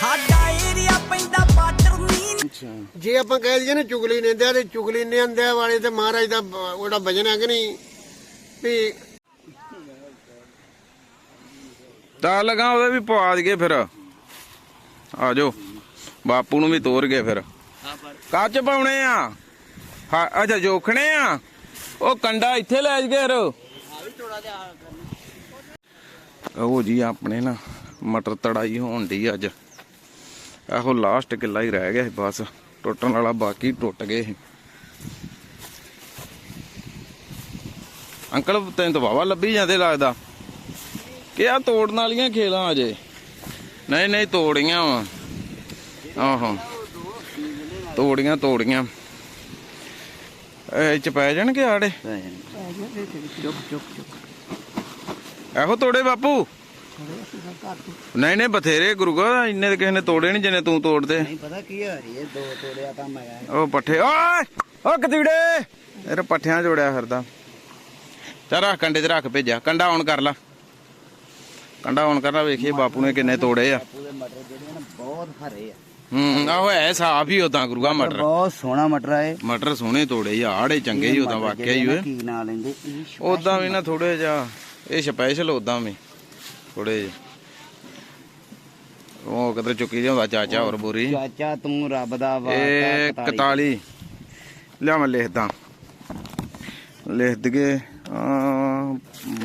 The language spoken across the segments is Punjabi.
ਸਾਡਾ ਏਰੀਆ ਪੈਂਦਾ ਬਾਰਡਰ ਨੀ ਜੇ ਆਪਾਂ ਕਹਿ ਦਈਏ ਨਾ ਚੁਗਲੀ ਨਿੰਦਿਆ ਤੇ ਚੁਗਲੀ ਨਿੰਦਿਆ ਵਾਲੇ ਤੇ ਮਹਾਰਾਜ ਦਾ ਉਹਦਾ ਵਜਨ ਹੈ ਕਿ ਨਹੀਂ? ਵੀ ਤਾਂ ਲਗਾ ਉਹਦੇ ਵੀ ਪਵਾ ਦਈਏ ਫਿਰ। ਆ ਜਾਓ। ਬਾਪੂ ਨੂੰ ਵੀ ਤੋਰ ਗਏ ਫਿਰ। ਕੱਚ ਪਾਉਣੇ ਆ। ਹਾਂ ਅੱਛਾ ਜੋਖਣੇ ਆ। ਉਹ ਕੰਡਾ ਇੱਥੇ ਲੈ ਜਗੇ ਰੋ ਉਹ ਜੀ ਆਪਣੇ ਨਾ ਮਟਰ ਤੜਾਈ ਹੋਣ ਦੀ ਅੱਜ। ਇਹੋ ਲਾਸਟ ਕਿੱਲਾ ਹੀ ਰਹਿ ਗਿਆ ਸੀ ਬਸ ਟੁੱਟਣ ਵਾਲਾ ਬਾਕੀ ਟੁੱਟ ਗਏ ਸੀ। ਅੰਕਲ ਤੈਨੂੰ ਤਾਂ ਵਾਵਾ ਲੱਭੀ ਜਾਂਦੇ ਲੱਗਦਾ। ਕਿ ਆ ਤੋੜਨ ਵਾਲੀਆਂ ਖੇਲਾਂ ਅਜੇ? ਨਹੀਂ ਨਹੀਂ ਤੋੜੀਆਂ ਵਾ। ਆਹੋ ਤੋੜੀਆਂ ਤੋੜੀਆਂ। ਇਹ ਚ ਪੈ ਜਾਣਗੇ ਆੜੇ? ਇਹੋ ਤੋੜੇ ਬਾਪੂ। ਨਹੀਂ ਨਹੀਂ ਬਥੇਰੇ ਗੁਰੂਗਾ ਇੰਨੇ ਤਾਂ ਕਿਸੇ ਨੇ ਤੋੜੇ ਨਹੀਂ ਜਿੰਨੇ ਤੂੰ ਤੋੜਦੇ। ਨਹੀਂ ਪਤਾ ਕੀ ਹੋ ਰਹੀ ਹੈ ਦੋ ਤੋੜਿਆ ਤਾਂ ਮੈਂ ਉਹ ਪੱਠੇ ਓਏ! ਓ ਕਤੀੜੇ! ਇਹ ਪੱਠਿਆਂ ਜੋੜਿਆ ਫਿਰਦਾ। ਚੱਲ ਰੱਖ ਕੰਡੇ 'ਚ ਰੱਖ ਭੇਜਿਆ। ਕੰਡਾ ਔਨ ਕਰ ਲਾ। ਕੰਡਾ ਔਨ ਕਰਨਾ ਵੇਖੀਏ ਬਾਪੂ ਨੇ ਕਿੰਨੇ ਤੋੜੇ ਆ। ਪੂਰੇ ਮਟਰ ਜਿਹੜੇ ਨਾ ਬਹੁਤ ਹਰੇ ਆ। ਹੂੰ ਆਹੋ ਐ ਸਾਫ਼ ਹੀ ਉਦਾਂ ਗੁਰੂਗਾ ਮਟਰ ਬਹੁਤ ਸੋਹਣਾ ਮਟਰ ਆ ਇਹ। ਮਟਰ ਸੋਹਣੇ ਤੋੜੇ ਆ ਆੜੇ ਚੰਗੇ ਹੀ ਉਦਾਂ ਵਾਕਿਆ ਹੀ ਕੀ ਨਾਂ ਲੈਂਦੇ? special ਉਦਾਂ ਵੀ ਨਾ ਥੋੜੇ ਜਿਹਾ ਇਹ ਸਪੈਸ਼ਲ ਉਦਾਂ ਵੀ। ਥੋੜੇ ਜਿਹੇ ਉਹ ਕਿਧਰ ਚੁੱਕੀ ਜਾਂਦਾ ਚਾਚਾ ਹੋਰ ਬੋਰੀ। ਚਾਚਾ ਤੂੰ ਰੱਬ ਦਾ ਵਾਸਤਾ 41 ਲਿਆ ਮੈਂ ਲਿਖਦਾ ਲਿਖ ਦਗੇ ਆ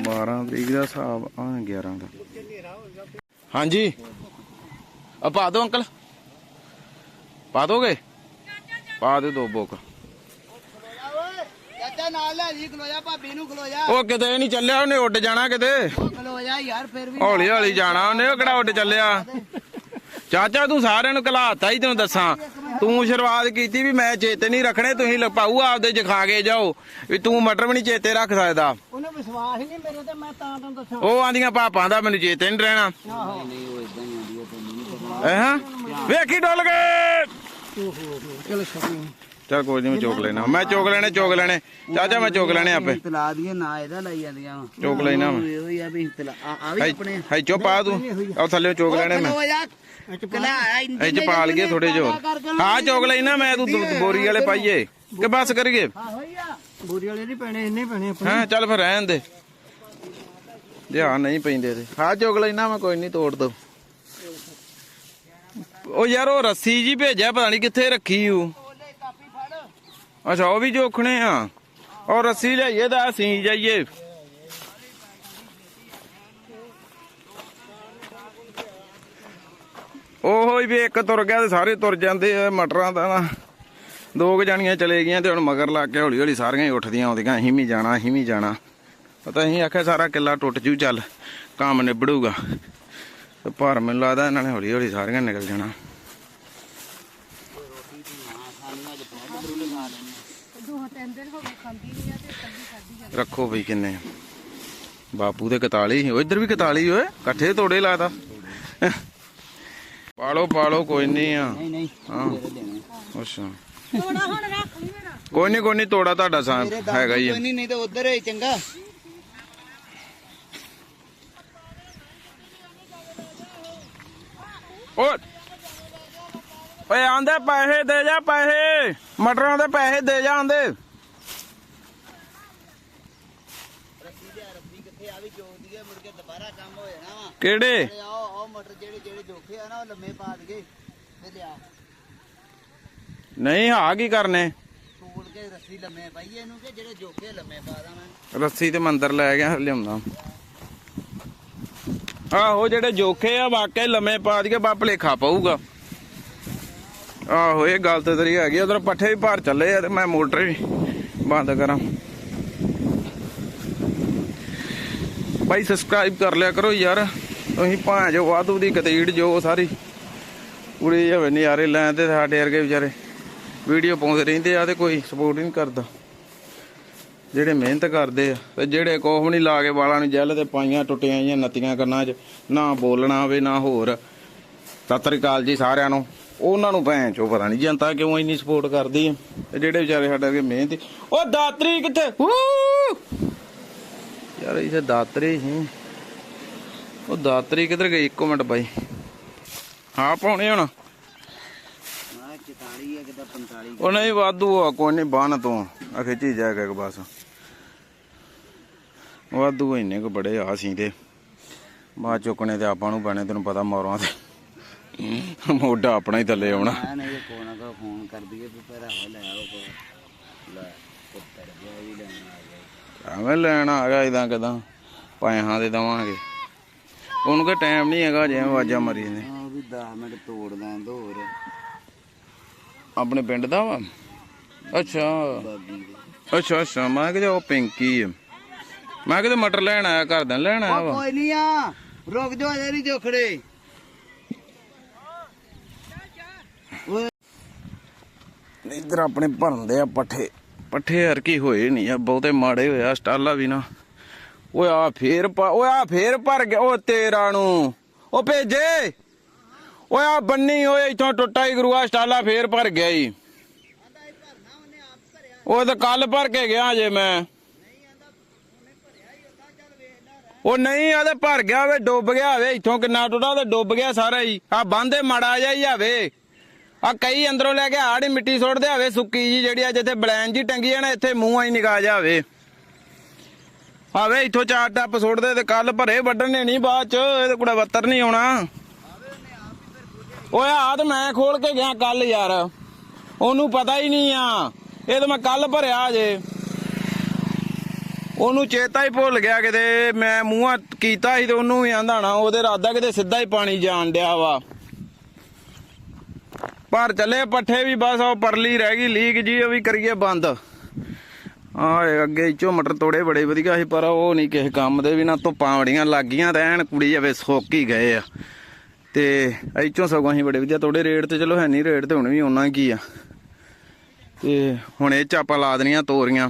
12 ਤਰੀਕ ਦਾ ਹਿਸਾਬ ਆ 11 ਦਾ। ਹਾਂਜੀ। ਆ ਪਾ ਦੋ ਅੰਕਲ। ਪਾ ਦੋਗੇ? ਪਾ ਦੇ ਦੋ ਬੁੱਕ। ਨਾਲ ਲੈ ਜੀ ਖਲੋ ਜਾ ਭਾਬੀ ਨੂੰ ਖਲੋ ਜਾ ਉਹ ਕਿਤੇ ਨਹੀਂ ਚੱਲਿਆ ਉਹਨੇ ਉੱਡ ਜਾਣਾ ਕਿਤੇ। ਖਲੋ ਜਾ ਯਾਰ ਫਿਰ ਵੀ ਹੌਲੀ ਹੌਲੀ ਜਾਣਾ ਉਹਨੇ ਉਹ ਕਿਹੜਾ ਉੱਡ ਚੱਲਿਆ? ਚਾਚਾ ਤੂੰ ਸਾਰਿਆਂ ਨੂੰ ਕਲਾਤਾ ਹੀ ਤੈਨੂੰ ਦੱਸਾਂ। ਤੂੰ ਸ਼ੁਰੂਆਤ ਕੀਤੀ ਵੀ ਮੈਂ ਚੇਤੇ ਨਹੀਂ ਰੱਖਣੇ ਤੁਸੀਂ ਲਪਾਊ ਆਪਦੇ ਚ ਖਾ ਕੇ ਜਾਓ। ਵੀ ਤੂੰ ਮਟਰ ਵੀ ਨਹੀਂ ਚੇਤੇ ਰੱਖ ਸਕਦਾ। ਉਹਨੇ ਵਿਸ਼ਵਾਸ ਹੀ ਨਹੀਂ ਮੇਰੇ ਤੇ ਮੈਂ ਤਾਂ ਤੁਹਾਨੂੰ ਦੱਸਾਂ। ਉਹ ਆਂਦੀਆਂ ਪਾਪਾਂ ਦਾ ਮੈਨੂੰ ਚੇਤੇ ਨਹੀਂ ਰਹਿਣਾ। ਨਹੀਂ ਉਹ ਇਦਾਂ ਹੀ? ਆਉਂਦੀ ਹੈ ਤੈਨੂੰ ਨਹੀਂ ਹਾਂ ਵੇਖੀ ਡੁੱਲ ਗਏ। ਚਲੋ ਛੱਡੀ। ਚਲ ਕੋਈ ਨਹੀਂ ਮੈਂ ਚੋਕ ਲੈਣਾ। ਮੈਂ ਚੋਕ ਲੈਣੇ ਚੋਕ ਲੈਣੇ। ਚਾਚਾ ਮੈਂ ਚੋਕ ਲੈਣੇ ਆਪੇ। ਤਲਾ ਦੀਏ ਨਾ ਇਹਦਾ ਲਈ ਜਾਂਦੀਆਂ ਵਾਂ। ਚੋਕ ਲੈਣਾ ਮੈਂ। ਇਹੋ ਹੀ ਆ ਵੀ ਤਲਾ ਆ ਆ ਵੀ ਆਪਣੇ ਹੈ ਚੁੱਪ ਆ ਤੂੰ। ਉਹ ਥੱਲੇ ਚੋਕ ਲੈਣੇ ਮੈਂ। ਇਹ ਚ ਪਾ ਲਈਏ ਥੋੜੇ ਜੋ ਹਾਂ ਚੋਕ ਲੈਣਾ ਮੈਂ ਤੂੰ ਬੋਰੀ ਵਾਲੇ ਪਾਈਏ। ਕਿ ਬਸ ਕਰੀਏ? ਬੋਰੀ ਵਾਲੇ ਨਹੀਂ ਪੈਣੇ ਇੰਨੇ ਪੈਣੇ ਆਪਣੇ। ਹਾਂ ਚੱਲ ਫਿਰ ਰਹਿਣ ਦੇ। ਹਾਂ ਨਹੀਂ ਪੈਂਦੇ ਤੇ ਹਾਂ ਚੁਗ ਲੈਣਾ ਮੈਂ ਕੋਈ ਨਹੀਂ ਤੋੜ ਦੋ। ਉਹ ਯਾਰ ਉਹ ਰੱਸੀ ਜੀ ਭੇਜਿਆ ਪਤਾ ਨਹੀਂ ਕਿੱਥੇ ਰੱਖੀ ਉਹ ਅੱਛਾ, ਉਹ ਵੀ ਜੋਖਣੇ ਆ। ਉਹ ਰੱਸੀ ਲਿਆਈਏ ਤਾਂ ਅਸੀਂ ਜਾਈਏ। ਉਹੋ ਹੀ ਵੀ ਇੱਕ ਤੁਰ ਗਿਆ ਤੇ ਸਾਰੇ ਤੁਰ ਜਾਂਦੇ ਆ ਮਟਰਾਂ ਦਾ ਨਾ। ਦੋ ਕੁ ਜਾਣੀਆਂ ਚਲੇ ਗਈਆਂ ਤੇ ਹੁਣ ਮਗਰ ਲੱਗ ਕੇ ਹੌਲੀ ਹੌਲੀ ਸਾਰੀਆਂ ਹੀ ਉੱਠਦੀਆਂ ਆਉਂਦੀਆਂ, ਅਸੀਂ ਵੀ ਜਾਣਾ, ਅਸੀਂ ਵੀ ਜਾਣਾ। ਪਤਾ ਅਸੀਂ ਆਖਿਆ ਸਾਰਾ ਕਿੱਲਾ ਟੁੱਟ ਜੂ, ਚੱਲ ਕੰਮ ਨਿਬੜੂਗਾ। ਤੇ ਪਰ ਮੈਨੂੰ ਲੱਗਦਾ ਇਹਨਾਂ ਨੇ ਹੌਲੀ ਹੌਲੀ ਸਾਰੀਆਂ ਨਿਕਲ ਜਾਣਾ। ਰੱਖੋ ਬਈ ਕਿੰਨੇ ਬਾਪੂ ਦੇ 41 ਉਹ ਇੱਧਰ ਵੀ 41 ਓਏ। ਇਕੱਠੇ ਤੋੜੇ ਲਾਦਾ ਪਾਲੋ ਪਾਲੋ ਕੋਈ ਨਹੀਂ ਆ। ਨਹੀਂ ਨਹੀਂ ਹਾਂ। ਮੇਰੇ ਦੇਣੇ ਅੱਛਾ। ਕੋਈ ਨਹੀਂ ਕੋਈ ਨਹੀਂ ਤੋੜਾ ਤੁਹਾਡਾ ਸਾਂ ਮੇਰੇ ਹੈਗਾ ਹੀ ਆ। ਕੋਈ ਨਹੀਂ ਨਹੀਂ ਤਾਂ ਉਧਰ ਹੈ ਚੰਗਾ। ਓਏ। ਓਏ ਆਂਦੇ ਪੈਸੇ ਦੇ ਜਾ ਪੈਸੇ। ਮਟਰਾਂ ਦੇ ਪੈਸੇ ਦੇ ਜਾ ਆਂਦੇ। ਕਿੱਥੇ ਆ ਵੀ ਜੋੜਦੀ ਹੈ ਮੁੜ ਕੇ ਦੁਬਾਰਾ ਕੰਮ ਹੋ ਜਾਣਾ ਵਾ। ਕਿਹੜੇ? ਤੇ ਆਓ ਆਓ ਮਟਰ ਜਿਹੜੇ ਜਿਹੜੇ ਜੋਖੇ ਆ ਨਾ ਉਹ ਲੰਮੇ ਪਾ ਦਈਏ ਤੇ ਲਿਆ। ਨਹੀਂ ਹਾਂ ਕੀ ਕਰਨੇ? ਤੋੜ ਕੇ ਰੱਸੀ ਲੰਮੇ ਪਾਈਏ ਇਹਨੂੰ ਕਿ ਜਿਹੜੇ ਜੋਖੇ ਲੰਮੇ ਪਾ ਦਾਂ ਮੈਂ ਰੱਸੀ ਤੇ ਮੰਦਰ ਲੈ ਗਿਆ ਲਿਆਉਂਦਾ। ਆਹੋ ਜਿਹੜੇ ਜੋਖੇ ਆ ਵਾਕਿਆ ਹੀ ਲੰਮੇ ਪਾ ਦਈਏ ਬਾ ਭਲੇਖਾ ਪਊਗਾ। ਆਹੋ ਇਹ ਗੱਲ ਤੇ ਤੇਰੀ ਹੈਗੀ ਉਧਰ ਪੱਠੇ ਵੀ ਭਰ ਚੱਲੇ ਆ ਤੇ ਮੈਂ ਮੋਟਰ ਵੀ ਬੰਦ ਕਰਾਂ। ਬਾਈ ਸਬਸਕ੍ਰਾਈਬ ਕਰ ਲਿਆ ਕਰੋ ਯਾਰ। ਤੁਸੀਂ ਭਾਂ ਜੋ ਵਾਧੂ ਦੀ ਕਤੀੜ ਜੋ ਸਾਰੀ। ਪੂਰੇ ਜਿਵੇਂ ਨਜ਼ਾਰੇ ਲੈਣ ਤੇ ਸਾਡੇ ਵਰਗੇ ਵਿਚਾਰੇ। ਵੀਡੀਓ ਪਾਉਂਦੇ ਰਹਿੰਦੇ ਆ ਤੇ ਕੋਈ ਸਪੋਰਟ ਨਹੀਂ ਕਰਦਾ। ਜਿਹੜੇ ਮਿਹਨਤ ਕਰਦੇ ਆ ਤੇ ਜਿਹੜੇ ਕੋਹ ਨਹੀਂ ਲਾ ਕੇ ਵਾਲਾਂ ਨੂੰ ਜੈਲ ਤੇ ਪਾਈਆਂ, ਟੁੱਟੀਆਂ ਜਾਂ ਨੱਤੀਆਂ ਕੰਨਾਂ 'ਚ, ਨਾ ਬੋਲਣਾ ਆਵੇ ਨਾ ਹੋਰ। ਸਤਿਕਾਰ ਜੀ ਸਾਰਿਆਂ ਨੂੰ। ਉਹਨਾਂ ਨੂੰ ਭੈਣ ਚੋ ਪਤਾ ਨਹੀਂ ਜਨਤਾ ਕਿਉਂ ਇੰਨੀ ਸਪੋਰਟ ਕਰਦੀ ਆ। ਤੇ ਜਿਹੜੇ ਵਿਚਾਰੇ ਸਾਡੇ ਵਰਗੇ ਮਿਹਨਤੀ ਉਹ ਦਾਤਰੀ ਕਿੱਥੇ? ਯਾਰ ਇਹ ਦਾਤਰੀ ਸੀ ਉਹ ਦਾਤਰੀ ਕਿੱਧਰ ਗਈ? ਇੱਕੋ ਮਿੰਟ ਬਾਈ। ਹਾਂ ਪਾਉਣੇ ਹੁਣ। ਮੈਂ 44 ਹੈ ਕਿਤਾ 45 ਉਹ ਨਹੀਂ ਵਾਧੂ ਆ ਕੋਈ ਨਹੀਂ ਬੰਨ ਤੂੰ। ਆ ਖਿੱਚੀ ਜਾ ਕੇ ਬਸ ਵਾਧੂ ਇੰਨੇ ਕੋ ਬੜੇ ਆ ਸੀ ਤੇ। ਬਾਅਦ ਚੁੱਕਣੇ ਤੇ ਆਪਾਂ ਨੂੰ ਪੈਣੇ ਤੈਨੂੰ ਪਤਾ ਮੋਰਾਂ ਤੇ। ਮੋਢਾ ਆਪਣਾ ਹੀ ਥੱਲੇ ਆਉਣਾ। ਨਹੀਂ ਕੋਣਾ ਕੋ ਫੋਨ ਕਰ ਦਈਏ ਵੀ ਆਹ ਲੈ ਆਓ ਕੋ ਲੈ ਪੁੱਤਰ ਗਿਆ ਵੀ ਲੈਣ ਆ ਲੈਣ ਆ ਗਿਆ ਇਦਾਂ ਕਦਾਂ? ਪੈਸਿਆਂ ਦੇ ਦਵਾਂਗੇ। ਉਹਨੂੰ ਕਿ ਟਾਈਮ ਨਹੀਂ ਹੈਗਾ ਜਿਵੇਂ ਆਵਾਜ਼ਾਂ ਮਰੀ ਨੇ ਆ ਵੀ 10 ਮਿੰਟ ਤੋੜ ਲਾਂ ਦੋ ਹੋਰ। ਆਪਣੇ ਪਿੰਡ ਦਾ ਵਾ? ਅੱਛਾ। ਦੇ। ਅੱਛਾ ਅੱਛਾ। ਮੈਂ ਕਿਹਾ ਉਹ ਪਿੰਕੀ ਆ। ਮੈਂ ਕਿਹਾ ਮਟਰ ਲੈਣ ਆਇਆ ਘਰ ਦਾ ਲੈਣ ਆਇਆ ਵਾ? ਕੋਈ ਨਹੀਂ ਆ। ਰੁਕ ਜਾ ਨਹੀਂ ਜੋਖੜੇ ਇੱਧਰ ਆਪਣੇ ਭਰਨਦੇ ਆ ਪੱਠੇ। ਪੱਠੇ ਹਰ ਕੀ ਹੋਏ ਨਹੀਂ ਆ, ਬਹੁਤੇ ਮਾੜੇ ਹੋਇਆ ਸਟਾਲਾ ਵੀ ਨਾ। ਓਏ ਆ ਫੇਰ ਓਏ ਆ ਫੇਰ ਭਰ ਗਿਆ ਓ ਤੇਰਾ ਨੂੰ। ਓ ਭੇਜੇ। ਓਏ ਆ ਬੰਨੀ ਓਏ, ਇਥੋਂ ਟੁੱਟਾ ਹੀ ਗੁਰੂਆ ਸਟਾਲਾ ਫੇਰ ਭਰ ਗਿਆ ਈ। ਉਹ ਤਾਂ ਕੱਲ ਭਰ ਕੇ ਗਿਆ ਜੇ ਮੈਂ। ਉਹ ਨਹੀਂ ਆਦੇ ਭਰ ਗਿਆ ਵੇ, ਡੁੱਬ ਗਿਆ ਵੇ, ਇਥੋਂ ਕਿੰਨਾ ਟੁੱਟਾ ਤੇ ਡੁੱਬ ਗਿਆ ਸਾਰਾ ਹੀ ਆ ਬੰਦੇ ਮਾੜਾ ਜਿਹਾ ਹੀ ਆਵੇ ਆ ਕਈ ਅੰਦਰੋਂ ਲੈ ਕੇ ਆੜੀ ਮਿੱਟੀ ਸੁੱਟਦੇ ਆਵੇ ਸੁੱਕੀ ਜੀ ਜਿਹੜੀ ਆ ਜਿੱਥੇ ਬਲੈਨ ਜੀ ਟੰਗੀ ਆ ਨਾ, ਇੱਥੇ ਮੂੰਹ ਆਈ ਨਿਗਾਹ ਜਾਵੇ। ਆਵੇ ਇੱਥੋਂ ਚਾਰ ਟੱਪ ਸੁੱਟਦੇ ਤੇ ਕੱਲ ਭਰੇ ਵੱਢਣੇ ਨਹੀਂ, ਬਾਅਦ ਚ ਇਹਦੇ ਕੋਲ ਵੱਤਰ ਨਹੀਂ ਆਉਣਾ। ਓਏ ਆ ਤੇ ਮੈਂ ਖੋਲ ਕੇ ਗਿਆ ਕੱਲ ਯਾਰ, ਉਹਨੂੰ ਪਤਾ ਹੀ ਨਹੀਂ ਆ, ਇਹ ਤਾਂ ਮੈਂ ਕੱਲ ਭਰਿਆ ਜੇ। ਉਹਨੂੰ ਚੇਤਾ ਹੀ ਭੁੱਲ ਗਿਆ ਕਿਤੇ, ਮੈਂ ਮੂੰਹਾਂ ਕੀਤਾ ਸੀ ਤੇ ਉਹਨੂੰ ਵੀ ਆਂਦਾ ਨਾ ਉਹਦੇ ਰਾਦਾ ਕਿਤੇ ਸਿੱਧਾ ਹੀ ਪਾਣੀ ਜਾਣ ਡਿਆ ਵਾ। ਪਰ ਚੱਲੇ ਪੱਠੇ ਵੀ ਬਸ ਉਹ ਪਰਲੀ ਰਹਿ ਗਈ, ਲੀਕ ਜੀ, ਉਹ ਵੀ ਕਰੀਏ ਬੰਦ। ਆਏ ਅੱਗੇ ਇੱਚੋਂ ਮਟਰ ਤੋੜੇ ਬੜੇ ਵਧੀਆ ਸੀ, ਪਰ ਉਹ ਨਹੀਂ ਕਿਸੇ ਕੰਮ ਦੇ ਵੀ ਨਾ ਧੁੱਪਾਂ ਬੜੀਆਂ ਲੱਗ ਗਈਆਂ ਤੇ ਐਨ ਕੁੜੀ ਜਾਵੇ ਸੁੱਕ ਹੀ ਗਏ ਆ। ਤੇ ਇੱਚੋਂ ਸਗੋਂ ਅਸੀਂ ਬੜੇ ਵਧੀਆ ਤੋੜੇ, ਰੇਟ ਤੇ ਚਲੋ ਹੈ ਨਹੀਂ, ਰੇਟ ਤੇ ਹੁਣ ਵੀ ਉਹਨਾਂ ਕੀ ਆ। ਤੇ ਹੁਣ ਇਹ ਚ ਆਪਾਂ ਲਾ ਦੇਣੀਆਂ ਤੋਰੀਆਂ।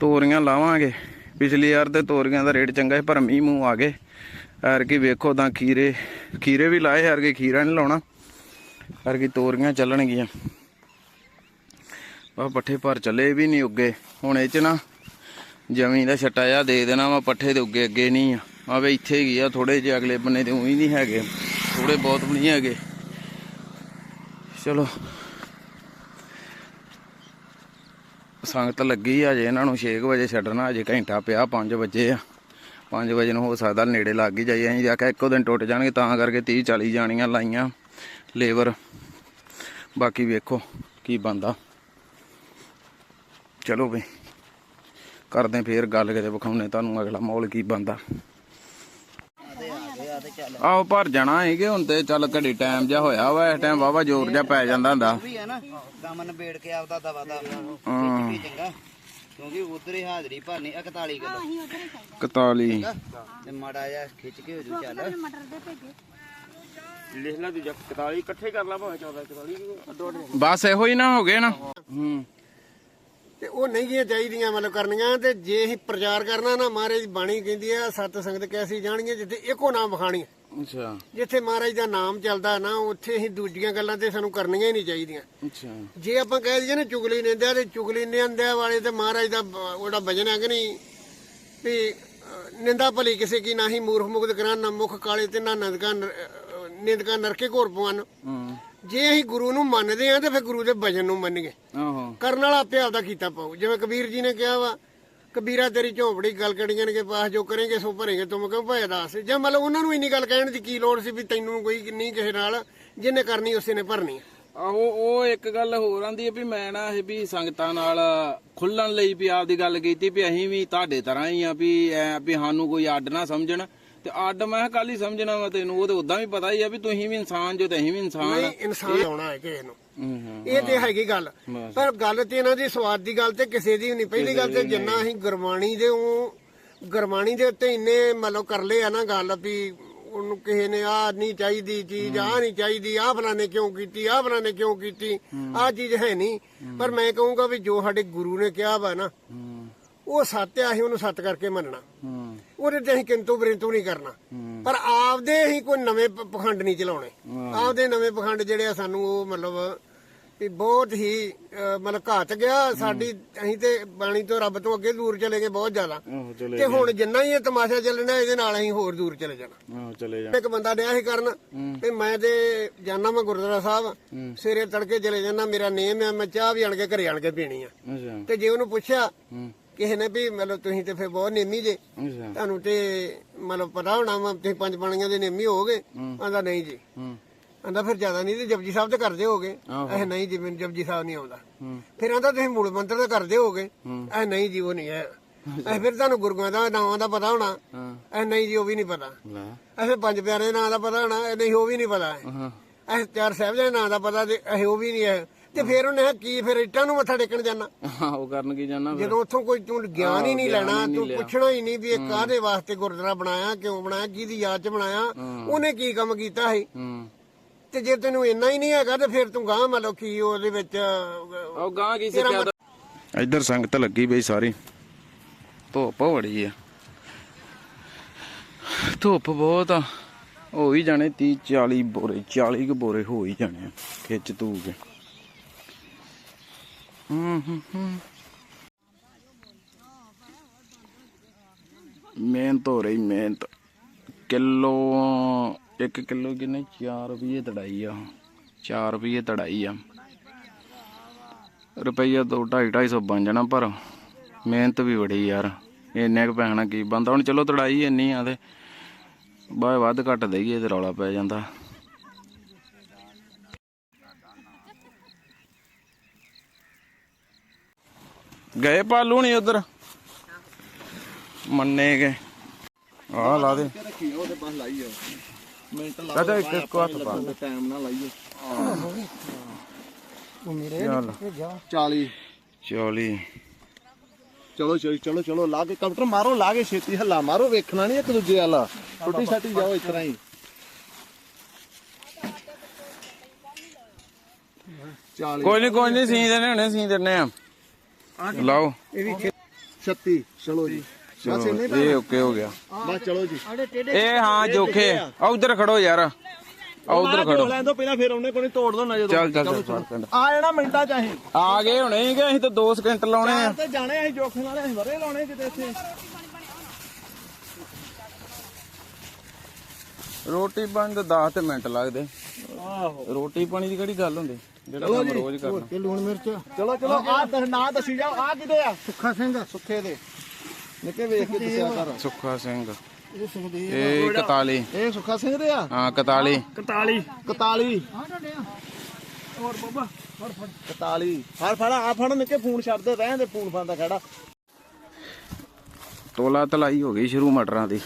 ਤੋਰੀਆਂ ਲਾਵਾਂਗੇ। ਪਿਛਲੀ ਵਾਰ ਤੇ ਤੋਰੀਆਂ ਦਾ ਰੇਟ ਚੰਗਾ ਸੀ, ਪਰ ਮੀਂਹ ਮੂੰਹ ਆ ਗਏ। ਐਰ ਕੀ ਵੇਖੋ ਤਾਂ ਖੀਰੇ ਖੀਰੇ ਵੀ ਲਾਏ ਐਰ ਕੀ ਖੀਰਾ ਨਹੀਂ ਲਾਉਣਾ। ਐਰ ਤੋਰੀਆਂ ਚੱਲਣਗੀਆਂ। ਆ ਪੱਠੇ ਪਰ ਚੱਲੇ ਵੀ ਨਹੀਂ ਉੱਗੇ। ਹੁਣ ਇਹ ਚ ਨਾ ਜਮੀਨ ਦਾ ਛੱਟਾ ਜਿਹਾ ਦੇ ਦੇਣਾ ਵਾ, ਪੱਠੇ ਦੇ ਉੱਗੇ ਅੱਗੇ ਨਹੀਂ ਆ। ਆਵੇ ਇੱਥੇ ਹੀ ਆ ਥੋੜੇ ਜਿਹੇ ਅਗਲੇ ਬੰਨੇ ਤੇ ਉਹੀ ਨਹੀਂ ਹੈਗੇ। ਥੋੜੇ ਬਹੁਤ ਵੀ ਨਹੀਂ ਹੈਗੇ। ਚਲੋ। ਸੰਗਤ ਲੱਗੀ ਆ ਜੇ ਇਹਨਾਂ ਨੂੰ 6 ਵਜੇ ਛੱਡਣਾ, ਅਜੇ ਘੰਟਾ ਪਿਆ 5 ਵਜੇ ਆ। 5 ਵਜੇ ਨੂੰ ਹੋ ਸਕਦਾ ਨੇੜੇ ਲੱਗ ਹੀ ਜਾਈ ਅਸੀਂ ਆਖਿਆ ਇੱਕੋ ਦਿਨ ਟੁੱਟ ਜਾਣਗੇ, ਤਾਂ ਕਰਕੇ 30 40 ਜਾਣੀਆਂ ਲਾਈਆਂ। ਲੇਬਰ। ਬਾਕੀ ਵੇਖੋ ਕੀ ਬੰਦਾ ਚਲੋ ਬਈ ਕਰਦੇ ਫੇਰ ਗੱਲ ਕਿਤੇ ਵਿਖਾਉਨੇ ਤੁਹਾਨੂੰ ਅਗਲਾ ਮਾਹੌਲ ਕੀ ਬੰਦਾ ਆਹੋ ਭਰ ਜਾਣਾ ਹੈਗੇ ਹੁਣ ਤੇ ਚੱਲ ਘੜੀ ਟਾਈਮ ਜਿਹਾ ਹੋਇਆ ਵਾ ਇਸ ਟਾਈਮ ਵਾਵਾ ਜ਼ੋਰ ਜਿਹਾ ਪੈ ਜਾਂਦਾ ਹੁੰਦਾ। ਉਹ ਵੀ ਹੈ ਨਾ ਕੰਮ ਨਿਬੇੜ ਕੇ ਆਪਦਾ ਦਵਾ ਦਾ ਹਾਂ। ਵੀ ਚੰਗਾ ਕਿਉਂਕਿ ਉਧਰ ਹੀ ਹਾਜ਼ਰੀ ਭਰਨੀ 41 ਕਿਲੋ। 41 ਤੇ ਮਾੜਾ ਜਿਹਾ ਖਿੱਚ ਕੇ ਹੋ ਜੂ ਚੱਲ। ਲਿਖ ਲਾ ਦੂਜਾ 41 ਇਕੱਠੇ ਕਰ ਲਾ ਭਾਵੇਂ 14 44 ਅੱਡੋ ਅੱਡ ਬਸ ਇਹੋ ਹੀ ਨਾ ਹੋ ਗਏ ਨਾ। ਹੂੰ। ਤੇ ਉਹ ਨਹੀਂ ਗੀਆਂ ਚਾਹੀਦੀਆਂ ਮਤਲਬ ਕਰਨੀਆਂ ਤੇ ਜੇ ਅਸੀਂ ਪ੍ਰਚਾਰ ਕਰਨਾ ਨਾ ਮਹਾਰਾਜ ਦੀ ਬਾਣੀ ਕਹਿੰਦੀ ਆ ਸਤ ਸੰਗਤ ਕੈਸੀ ਜਾਣੀਆਂ ਜਿੱਥੇ ਇੱਕੋ ਨਾਮ ਵਖਾਣੀ ਅੱਛਾ। ਜਿੱਥੇ ਮਹਾਰਾਜ ਦਾ ਨਾਮ ਚੱਲਦਾ ਨਾ ਉੱਥੇ ਅਸੀਂ ਦੂਜੀਆਂ ਗੱਲਾਂ ਤੇ ਸਾਨੂੰ ਕਰਨੀਆਂ ਹੀ ਨਹੀਂ ਚਾਹੀਦੀਆਂ। ਅੱਛਾ। ਜੇ ਆਪਾਂ ਕਹਿ ਦਈਏ ਨਾ ਚੁਗਲੀ ਨਿੰਦਿਆ ਤੇ ਚੁਗਲੀ ਨਿੰਦਿਆ ਵਾਲੇ ਤੇ ਮਹਾਰਾਜ ਦਾ ਉਹਦਾ ਵਜਨ ਹੈ ਕਿ ਨਹੀਂ? ਵੀ ਨਿੰਦਾ ਭਲੀ ਕਿਸੇ ਕੀ ਨਾਹੀ ਮੂਰਖ ਮੁਗਦ ਕਰਾਂ ਨਾ ਮੁਖ ਕਾਲੇ ਤੇ ਨਾ ਨੰਦਕਾ ਨਿੰਦਕਾ ਨਰਕੇ ਘੋਰ ਪਵਨ ਜੇ ਅਸੀਂ ਗੁਰੂ ਨੂੰ ਮੰਨਦੇ ਆ ਤੇ ਫਿਰ ਗੁਰੂ ਦੇ ਵਜਨ ਨੂੰ ਮੰਨੀਏ। ਆਹੋ। ਕਰਨ ਵਾਲਾ ਆਪੇ ਆਪਦਾ ਕੀਤਾ ਪਾਉ ਜਿਵੇਂ ਕਬੀਰ ਜੀ ਨੇ ਕਿਹਾ ਵਾ ਕਬੀਰਾ ਤੇਰੀ ਝੋਪੜੀ ਗੱਲ ਕੜੀਆਂ ਕੇ ਪਾਸ ਜੋ ਕਰੇਂਗੇ ਸੋ ਭਰੇਂਗੇ ਤੁਮ ਕਿਉਂ ਭਏ ਦਾਸ? ਜੇ ਮਤਲਬ ਉਹਨਾਂ ਨੂੰ ਇੰਨੀ ਗੱਲ ਕਹਿਣ ਦੀ ਕੀ ਲੋੜ ਸੀ ਵੀ ਤੈਨੂੰ ਕੋਈ ਨਹੀਂ ਕਿਸੇ ਨਾਲ ਜਿਹਨੇ ਕਰਨੀ ਉਸੇ ਨੇ ਭਰਨੀ। ਆਹੋ ਉਹ ਇੱਕ ਗੱਲ ਹੋਰ ਆਂਦੀ ਹੈ ਵੀ ਮੈਂ ਨਾ ਇਹ ਵੀ ਸੰਗਤਾਂ ਨਾਲ ਖੁੱਲਣ ਲਈ ਵੀ ਆਪਦੀ ਗੱਲ ਕੀਤੀ ਵੀ ਅਸੀਂ ਵੀ ਤੁਹਾਡੇ ਤਰ੍ਹਾਂ ਹੀ ਆ ਵੀ ਐ ਵੀ ਸਾਨੂੰ ਕੋਈ ਅੱਡ ਨਾ ਸਮਝਣ। ਤੇ ਅੱਡ ਮੈਂ ਕੱਲ ਹੀ ਸਮਝਣਾ ਵਾ ਤੈਨੂੰ ਉਹ ਤੇ ਉਦਾਂ ਵੀ ਪਤਾ ਹੀ ਆ ਵੀ ਤੁਸੀਂ ਵੀ ਇਨਸਾਨ ਜੋ ਤੇ ਅਸੀਂ ਵੀ ਇਨਸਾਨ ਆ। ਨਹੀਂ ਇਨਸਾਨ ਆਉਣਾ ਹੈ ਕਿਸੇ ਨੂੰ। ਇਹ ਤੇ ਹੈਗੀ ਗੱਲ। ਪਰ ਗੱਲ ਤੇ ਇਹਨਾਂ ਦੀ ਸਵਾਦ ਦੀ ਗੱਲ ਤੇ ਕਿਸੇ ਦੀ ਨਹੀਂ। ਪਹਿਲੀ ਗੱਲ ਤੇ ਜਿੰਨਾ ਅਸੀਂ ਗੁਰਬਾਣੀ ਦੇ ਉਹ ਗੁਰਬਾਣੀ ਦੇ ਉੱਤੇ ਇੰਨੇ ਮਤਲਬ ਕਰ ਲਏ ਆ ਨਾ ਗੱਲ ਵੀ ਉਹਨੂੰ ਕਿਸੇ ਨੇ ਆਹ ਨਹੀਂ ਚਾਹੀਦੀ ਚੀਜ਼ ਆਹ ਨਹੀਂ ਚਾਹੀਦੀ ਆਹ ਫਲਾਣੇ ਕਿਉਂ ਕੀਤੀ ਆਹ ਫਲਾਣੇ ਕਿਉਂ ਕੀਤੀ ਆਹ ਚੀਜ਼ ਹੈ ਨਹੀਂ। ਪਰ ਮੈਂ ਕਹੂੰਗਾ ਵੀ ਜੋ ਸਾਡੇ ਗੁਰੂ ਨੇ ਕਿਹਾ ਵਾ ਨਾ ਉਹ ਸੱਤ ਆ ਅਸੀਂ ਉਹਨੂੰ ਸੱਤ ਕਰਕੇ ਮੰਨਣਾ। ਉਹਦੇ ਤੇ ਅਸੀਂ ਕਿੰਤੂ ਬਰਿੰਤੂ ਨਹੀਂ ਕਰਨਾ। ਪਰ ਆਪਦੇ ਅਸੀਂ ਕੋਈ ਨਵੇਂ ਪ- ਪਖੰਡ ਨਹੀਂ ਚਲਾਉਣੇ। ਆਪਦੇ ਨਵੇਂ ਪਖੰਡ ਜਿਹੜੇ ਆ ਸਾਨੂੰ ਉਹ ਮਤਲਬ ਵੀ ਬਹੁਤ ਹੀ ਅਹ, ਮਤਲਬ ਘਾਟ ਗਿਆ। ਸਾਡੀ ਅਸੀਂ ਤੇ ਬਾਣੀ ਤੋਂ ਰੱਬ ਤੋਂ ਅੱਗੇ ਦੂਰ ਚਲੇ ਗਏ ਬਹੁਤ ਜ਼ਿਆਦਾ। ਆਹੋ ਚਲੇ ਤੇ ਹੁਣ ਜਿੰਨਾ ਹੀ ਇਹ ਤਮਾਸ਼ਾ ਚੱਲਣਾ ਇਹਦੇ ਨਾਲ ਅਸੀਂ ਹੋਰ ਦੂਰ ਚਲੇ ਜਾਣਾ। ਆਹੋ ਚਲੇ ਜਾ ਇੱਕ ਬੰਦਾ ਡਿਆ ਸੀ ਕਰਨ ਤੇ ਮੈਂ ਤੇ ਜਾਣਾ ਮੈਂ ਗੁਰਦੁਆਰਾ ਸਾਹਿਬ। ਸਵੇਰੇ ਤੜਕੇ ਚਲੇ ਜਾਣਾ ਮੇਰਾ ਨੇਮ ਆ ਮੈਂ ਚਾਹ ਵੀ ਆਣ ਕੇ ਘਰੇ ਆਣ ਕੇ ਪੀਣੀ ਆ। ਅੱਛਾ। ਤੇ ਜੇ ਉਹਨੂੰ ਪੁੱਛਿਆ ਹੂੰ। ਕਿਸੇ ਨੇ ਵੀ ਮਤਲਬ ਤੁਸੀਂ ਤੇ ਫਿਰ ਬਹੁਤ ਨੇਮੀ ਜੇ। ਅੱਛਾ। ਤੁਹਾਨੂੰ ਤੇ ਮਤਲਬ ਪਤਾ ਹੋਣਾ ਵਾ ਤੁਸੀਂ ਪੰਜ ਬਾਣੀਆਂ ਦੇ ਨੇਮੀ ਹੋਗੇ ਆਂਦਾ ਨਹੀਂ ਜੀ। ਹੂੰ। ਆਂਦਾ ਫਿਰ ਜ਼ਿਆਦਾ ਨਹੀਂ ਤੇ ਜਪਜੀ ਸਾਹਿਬ ਤੇ ਕਰਦੇ ਹੋਗੇ। ਇਹ ਨਹੀਂ ਜੀ ਮੈਨੂੰ ਜਪਜੀ ਸਾਹਿਬ ਨਹੀਂ ਆਉਂਦਾ। ਫਿਰ ਆਂਦਾ ਤੁਸੀਂ ਮੂਲ ਮੰਤਰ ਤੇ ਕਰਦੇ ਹੋਗੇ। ਇਹ ਨਹੀਂ ਜੀ ਉਹ ਨਹੀਂ ਹੈ। ਇਹ ਫਿਰ ਤੁਹਾਨੂੰ ਗੁਰੂਆਂ ਦਾ ਨਾਵਾਂ ਦਾ ਪਤਾ ਹੋਣਾ। ਇਹ ਨਹੀਂ ਜੀ ਉਹ ਵੀ ਨਹੀਂ ਪਤਾ। ਫਿਰ ਪੰਜ ਪਿਆਰੇ ਦੇ ਨਾਂ ਦਾ ਪਤਾ ਹੋਣਾ ਇਹ ਨਹੀਂ ਉਹ ਵੀ ਨਹੀਂ ਪਤਾ। ਇਹ ਚਾਰ ਸਾਹਿਬ ਦੇ ਨਾਂ ਦਾ ਪਤਾ ਤੇ ਇਹ ਉਹ ਵੀ ਨਹੀਂ ਹੈ। ਤੇ ਫਿਰ ਉਹਨੇ ਕਿਹਾ ਕੀ ਫਿਰ ਇੱਟਾਂ ਨੂੰ ਮੱਥਾ ਟੇਕਣ ਜਾਣਾ? ਹਾਂ, ਉਹ ਕਰਨ ਕੀ ਜਾਣਾ ਫਿਰ? ਜਦੋਂ ਉੱਥੋਂ ਕੋਈ ਤੂੰ ਗਿਆਨ ਹੀ ਨਹੀਂ ਲੈਣਾ ਤੂੰ। ਪੁੱਛਣਾ ਹੀ ਨਹੀਂ ਵੀ ਇਹ ਕਾਹਦੇ ਵਾਸਤੇ ਗੁਰਦੁਆਰਾ ਬਣਾਇਆ ਕਿਉਂ ਬਣਾਇਆ ਕਿਹਦੀ ਯਾਦ ਚ ਬਣਾਇਆ ਉਹਨੇ ਕੀ ਕੰਮ ਕੀਤਾ ਸੀ? ਹੂੰ। ਤੇ ਜੇ ਤੈਨੂੰ ਇੰਨਾ ਹੀ ਨਹੀਂ ਹੈਗਾ ਤੇ ਫਿਰ ਤੂੰ ਗਾਂ ਮਤਲਬ ਕੀ ਉਹਦੇ ਵਿੱਚ ਉਹ ਗਾਂ ਕੀ ਸਿੱਖਿਆ ਇੱਧਰ ਸੰਗਤ ਲੱਗੀ ਬਈ ਸਾਰੀ। ਧੁੱਪ ਬੜੀ ਆ। ਧੁੱਪ ਬਹੁਤ ਆ। ਹੋ ਹੀ ਜਾਣੇ 30 40 ਬੋਰੇ 40 ਕੁ ਬੋਰੇ ਹੋ ਹੀ ਜਾਣੇ ਆ। ਖਿੱਚ ਤੂ ਕੇ। ਮਿਹਨਤ ਹੋ ਰਹੀ ਮਿਹਨਤ ਕਿਲੋ 1 ਕਿਲੋ ਕਿੰਨੇ? 4 ਰੁਪਏ ਤੜਾਈ ਆ। 4 ਰੁਪਏ ਤੜਾਈ ਆ। ਰੁਪਈਆ ਦੋ ਢਾਈ ਢਾਈ ਸੌ ਬਣ ਜਾਣਾ ਪਰ ਮਿਹਨਤ ਵੀ ਬੜੀ ਯਾਰ। ਇੰਨੇ ਕੁ ਪੈਣਾ ਕੀ ਬੰਦਾ ਹੁਣ ਚਲੋ ਤੜਾਈ ਇੰਨੀ ਆ ਤੇ ਬਾਏ ਵੱਧ ਘੱਟ ਦੇਈਏ ਤੇ ਰੌਲਾ ਪੈ ਜਾਂਦਾ। ਗਏ ਪਾਲੂ ਨਹੀਂ ਉਧਰ? ਮੰਨੇ ਗਏ। ਆ ਲਾ ਦੇ। ਰੱਖੀ ਉਹਦੇ ਬਸ ਲਾਈ ਆ ਮਿੰਟ ਲਾ ਕਹਦਾ ਇੱਕ ਇੱਕ ਹੱਥ ਪਾ ਟਾਈਮ ਨਾ ਲਾਈਏ ਚੱਲ। 40 ਚੋਲੀ। ਚਲੋ। ਚਲੋ ਚਲੋ ਚਲੋ ਲਾ ਕੇ ਕੰਪਿਊਟਰ ਮਾਰੋ ਲਾ ਕੇ ਛੇਤੀ ਹੱਲਾ। ਮਾਰੋ ਵੇਖਣਾ ਨਹੀਂ ਇੱਕ ਦੂਜੇ ਵਾਲਾ। ਟੁੱਟੀ ਛਾਟੀ ਜਾਓ ਇਸ ਤਰ੍ਹਾਂ ਹੀ। ਕੋਈ ਨਹੀਂ ਕੋਈ ਨਹੀਂ ਸੀ ਦੇਣੇ ਹੁਣੇ ਸੀ ਦਿੰਨੇ ਆ ਲਾਓ। 36 ਚਲੋ ਜੀ। ਬਸ ਚਲੋ ਇੰਨੇ ਇਹ ਓਕੇ ਹੋ ਗਿਆ। ਬਸ ਚਲੋ ਜੀ। ਇਹ ਹਾਂ ਜੋਖੇ ਆ ਉਧਰ ਖੜੋ ਯਾਰ। ਆ ਉਧਰ ਖੜੋ। ਲੈਣ ਦੋ ਪਹਿਲਾਂ ਫਿਰ ਉਹਨੇ ਕੋਈ ਤੋੜ ਦੋ ਨਾ ਜਦੋਂ ਚੱਲ ਚੱਲ ਚੱਲ ਫੜ ਪਿੰਡ। ਆ ਜਾਣਾ ਮਿੰਟਾਂ ਚ ਅਸੀਂ। ਆ ਗਏ ਹੁਣੇ ਹੀ ਕਿ ਅਸੀਂ ਤਾਂ 2 ਸਕਿੰਟ ਲਾਉਣੇ ਆ। ਤੇ ਜਾਣੇ ਅਸੀਂ ਜੋਖੇ ਵਾਲੇ ਅਸੀਂ ਵਰੇ ਲਾਉਣੇ ਕਿਤੇ ਇੱਥੇ। ਰੋਟੀ ਪਾਣੀ ਤਾਂ 10 ਤੇ ਮਿੰਟ ਲੱਗਦੇ। ਆਹੋ। ਰੋਟੀ ਪਾਣੀ ਦੀ ਕਿਹੜੀ ਗੱਲ ਹੁੰਦੀ? ਜਿਹੜਾ ਕੰਮ ਰੋਜ਼ ਕਰਨਾ। ਤੇ ਲੂਣ ਮਿਰਚ। ਚਲੋ ਚਲੋ। ਆ ਦੱਸ ਨਾ ਦੱਸੀ ਜਾਓ ਆ ਕਿਤੇ ਆ? ਸੁੱਖਾ ਸਿੰਘ। ਸੁੱਖੇ ਦੇ। ਨਿੱਕੇ ਵੇਖ ਕੇ ਦੱਸਿਆ ਕਰ। ਸੁੱਖਾ ਸਿੰਘ। ਇਹ ਸੁਖਦੇਵ ਇਹ 41 ਇਹ ਸੁੱਖਾ ਸਿੰਘ ਦੇ ਆ? ਹਾਂ 41 41 41 ਹੋਰ ਬਾਬਾ ਫੜ ਫੜ। 41 ਫੜ ਫੜ। ਆ ਫੜ ਨਿੱਕੇ ਫੋਨ ਛੱਡ ਦੇ ਰਹਿਣ ਦੇ ਫੋਨ ਫਾਂਦਾ ਖੜਾ। ਤੋਲਾ ਤਲਾਈ ਹੋ ਗਈ ਸ਼ੁਰੂ ਮਟਰਾਂ ਦੀ।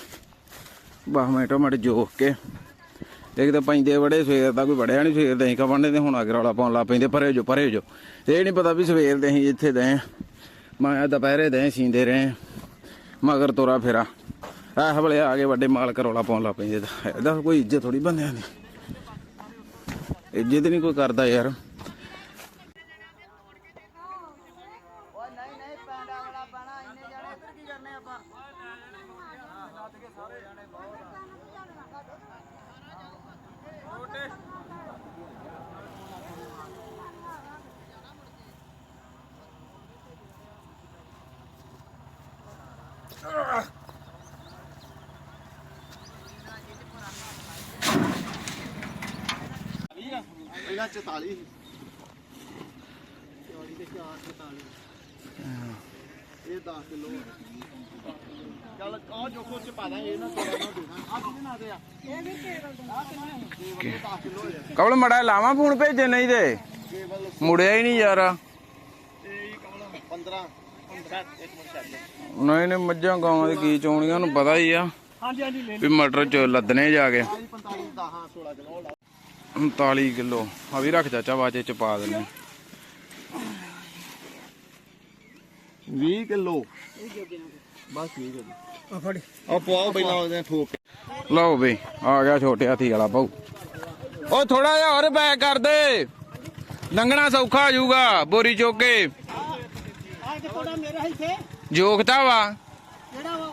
10 ਮਿੰਟ ਮਿੰਟ ਜੋਖ ਕੇ। ਤਾਂ ਪੈਂਦੇ ਬੜੇ ਸਵੇਰ ਦਾ ਕੋਈ ਵੜਿਆ ਨਹੀਂ ਸਵੇਰ ਦੇ ਅਸੀਂ ਕਵੰਡੇ ਤੇ ਹੁਣ ਅਗਰ ਵਾਲਾ ਪਾਉਣ ਲੱਗ ਪੈਂਦੇ, ਪਰੇ ਜੋ ਪਰੇ ਜੋ। ਇਹ ਨਹੀਂ ਪਤਾ ਵੀ ਸਵੇਰ ਦੇ ਅਸੀਂ ਇੱਥੇ ਦੇ ਮੈਂ ਦੁਪਹਿਰੇ ਦੇ ਸੀਂਦੇ ਰਹੇ ਮਗਰ ਤੋਰਾ ਫੇਰਾ ਆਹ ਵੇਲੇ ਆ ਕੇ ਵੱਡੇ ਮਾਲਕ ਰੌਲਾ ਪਾਉਣ ਲੱਗ ਪੈਂਦੇ। ਤਾਂ ਇਹਦਾ ਕੋਈ ਇੱਜ਼ਤ ਥੋੜੀ ਬੰਦਿਆਂ ਦੀ। ਇੱਜ਼ਤ ਨਹੀਂ ਕੋਈ ਕਰਦਾ ਯਾਰ। ਪਹਿਲਾਂ 44 ਇਹ 10 ਕਿਲੋ ਚੱਲ ਆ ਜੋਖੋ ਚ ਪਾ ਦਾਂਗੇ ਇਹ ਨਾ ਆ ਕਿੰਨੇ ਨਾ ਦੇ ਆ ਇਹ ਵੀ ਕੇਵਲ ਆ ਕਿੰਨੇ 10 ਕਿਲੋ ਹੋਇਆ ਕਵਲ ਮੜਾ ਲਾਵਾਂ ਫੋਨ ਭੇਜੇ ਨਹੀਂ ਤੇ। ਮੁੜਿਆ ਹੀ ਨਹੀਂ ਯਾਰ। ਇਹ ਕਮਲ 15 15 ਇੱਕ ਮਿੰਟ ਛੱਡ ਦੇ ਨਹੀਂ ਨਹੀਂ ਮੱਝਾਂ ਗਾਵਾਂ ਦੇ ਕੀ ਚੋਣੀਆਂ ਨੂੰ ਪਤਾ ਹੀ ਆ ਹਾਂਜੀ ਹਾਂਜੀ ਲੈ ਵੀ ਮਟਰ ਚ ਜਾ ਕੇ। 45 10 16 ਕਿਲੋ। ਲਾ 39 ਕਿਲੋ ਆ ਵੀ ਰੱਖ ਚਾਚਾ ਬਾਜੇ ਚ ਪਾ ਦਿੰਨੇ 20 ਕਿਲੋ। ਬਸ ਠੀਕ ਹੈ ਆ ਫੜ। ਆ ਪਵਾਓ ਪਹਿਲਾਂ ਉਹਦੇ ਠੋਕ ਕੇ। ਲਓ ਬਈ ਆ ਗਿਆ ਛੋਟੇ ਹਾਥੀ ਵਾਲਾ ਭਾਊ ਉਹ ਥੋੜਾ ਜਿਹਾ ਹੋਰ ਬੈਕ ਕਰ ਦੇ। ਲੰਘਣਾ ਸੌਖਾ ਹੋ ਜਾਊਗਾ ਬੋਰੀ ਚੁੱਕ ਮੇਰਾ ਇੱਥੇ। ਜੋਖਤਾ ਵਾ। ਕਿਹੜਾ ਵਾ?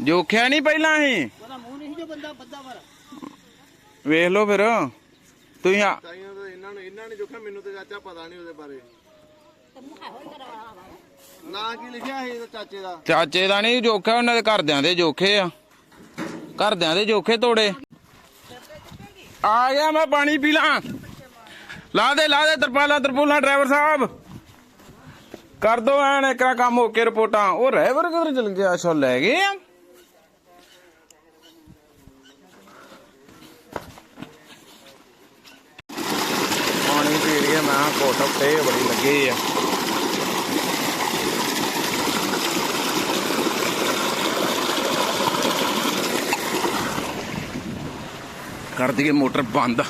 ਜੋਖਿਆ ਨਹੀਂ ਪਹਿਲਾਂ ਹੀ। ਉਹਦਾ ਮੂੰਹ ਨਹੀਂ ਜੋ ਬੰਦਾ ਬੱਦਾ ਵਰ ਵੇਖ ਲਓ ਫਿਰ। ਤੁਸੀਂ ਆ- ਇਹਨਾਂ ਨੂੰ ਇਹਨਾਂ ਨੇ ਜੋਖਿਆ ਮੈਨੂੰ ਤੇ ਚਾਚਾ ਪਤਾ ਨਹੀਂ ਉਹਦੇ ਬਾਰੇ। ਨਾ ਕੀ ਲਿਖਿਆ ਸੀ ਇਹਦੇ ਚਾਚੇ ਦਾ? ਚਾਚੇ ਦਾ ਨਹੀਂ ਜੋਖਾ ਉਹਨਾਂ ਦੇ ਘਰਦਿਆਂ ਦੇ ਜੋਖੇ ਆ। ਘਰਦਿਆਂ ਦੇ ਜੋਖੇ ਤੋੜੇ। ਆ ਗਿਆ ਮੈਂ ਪਾਣੀ ਪੀ ਲਾਂ। ਲਾ ਦੇ ਲਾ ਦੇ ਤਰਪਾਲਾਂ ਤਰਪੂਲਾਂ ਡਰਾਈਵਰ ਸਾਹਿਬ। ਕਰ ਦੋ ਐਨ ਇੱਕਰਾ ਕੰਮ ਹੋ ਕੇ ਰਿਪੋਰਟਾਂ। ਉਹ ਡਰਾਈਵਰ ਕਿਧਰ ਚਲ ਗਿਆ? ਅੱਛਾ, ਲੈ ਗਏ ਆ। ਪਾਣੀ ਪੀ ਲਿਆ ਮੈਂ ਕੋਟ ਤੇ ਬੜੀ ਲੱਗੀ ਆ। ਕਰ ਦਈਏ ਮੋਟਰ ਬੰਦ।